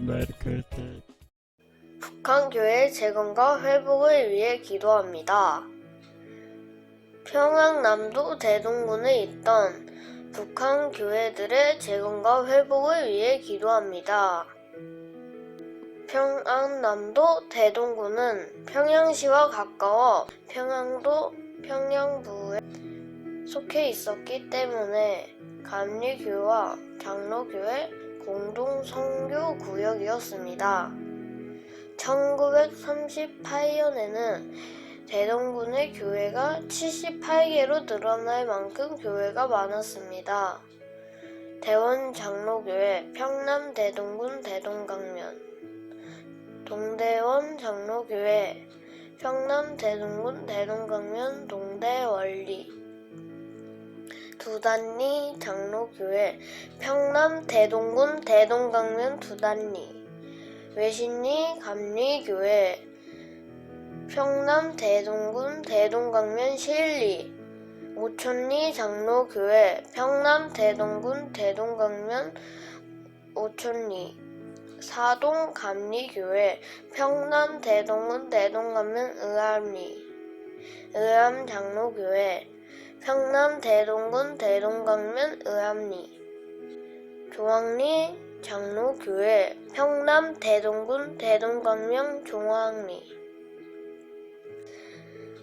Merkete. 북한 교회 재건과 회복을 위해 기도합니다. 평양남도 대동군에 있던 북한 교회들의 재건과 회복을 위해 기도합니다. 평안남도 대동군은 평양시와 가까워 평양도 평양부에 속해 있었기 때문에 감리교와 장로교회 공동 선교 구역이었습니다. 1938년에는 대동군의 교회가 78개로 늘어날 만큼 교회가 많았습니다. 대원 장로교회, 평남 대동군 대동강면, 동대원 장로교회, 평남 대동군 대동강면 동대원리, 두단리 장로교회, 평남 대동군 대동강면 두단리, 외신리 감리교회, 평남 대동군 대동강면 실리, 오천리 장로교회, 평남 대동군 대동강면 오천리, 사동 감리교회, 평남 대동군 대동강면 의암리, 의암 장로교회, 평남 대동군 대동강면 의암리, 조항리 장로교회, 평남 대동군 대동강명 종황리.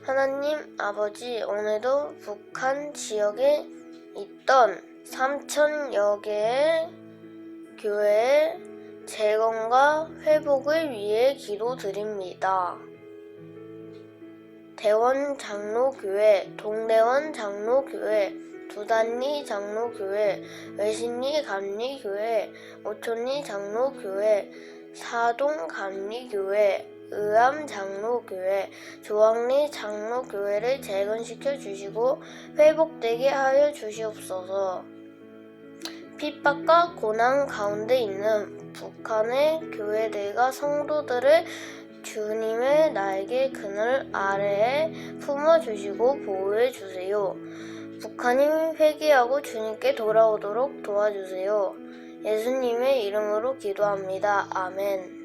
하나님 아버지, 오늘도 북한 지역에 있던 3천여 개의 교회의 재건과 회복을 위해 기도드립니다. 대원 장로교회, 동대원 장로교회, 두단리 장로교회, 외신리 감리교회, 오촌리 장로교회, 사동 감리교회, 의암 장로교회, 조항리 장로교회를 재건시켜 주시고 회복되게 하여 주시옵소서. 핍박과 고난 가운데 있는 북한의 교회들과 성도들을 주님의 날개 그늘 아래에 품어 주시고 보호해 주세요. 북한이 회개하고 주님께 돌아오도록 도와주세요. 예수님의 이름으로 기도합니다. 아멘.